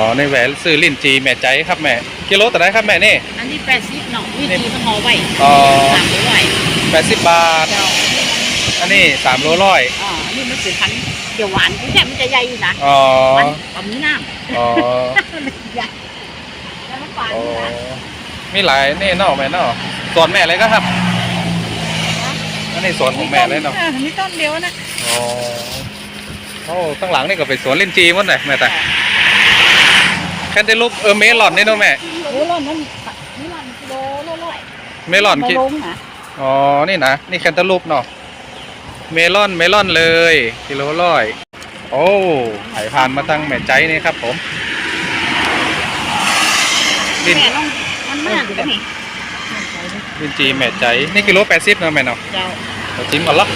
อ๋อในแหวนซื้อลิ้นจีแม่ใจครับแม่กิโลต่อได้ครับแม่นี่อันนี้แปดสิบเนาะวิธีมันห่อไว้อ๋อสามร้อยแปดสิบบาทเจ้าอันนี้สามโลร้อยอ๋ออันนี้มันคือพันธุ์เดี๋ยวหวานกูแค่มันจะใหญ่อยู่นะอ๋อหวานกว่ามีน้ำอ๋อใหญ่แล้วมันหวานอ๋ออยู่นะมีหลายนี่เนอกแม่เนอกสวนแม่เลยก็ครับอันนี้สวนของแม่เลยเนาะออมีต้นเดียวนะอ๋อโอ้ข้างหลังนี่ก็เป็นสวนลิ้นจีหมดเลยแม่แต่ แคนเตลูปเออเมลอนนี่เนาะแม่โอ้ร้อนมันนี่ร้อนกิโลโลร้อยเมลอนมากิลงนะอ๋อ นี่นะ นี่แคนตาลูปเนาะ เมลอน เมลอนเลย กิโลร้อย โอ้ไผ่พานมาตั้งแม่ใจนี่ครับผมลิ้นแม่ต้องมันมากกว่านี่ลิ้นจีแม่ใจ นี่กิโลแปดสิบเนาะแม่เนาะเจ้าเราจิ้มก่อนละเ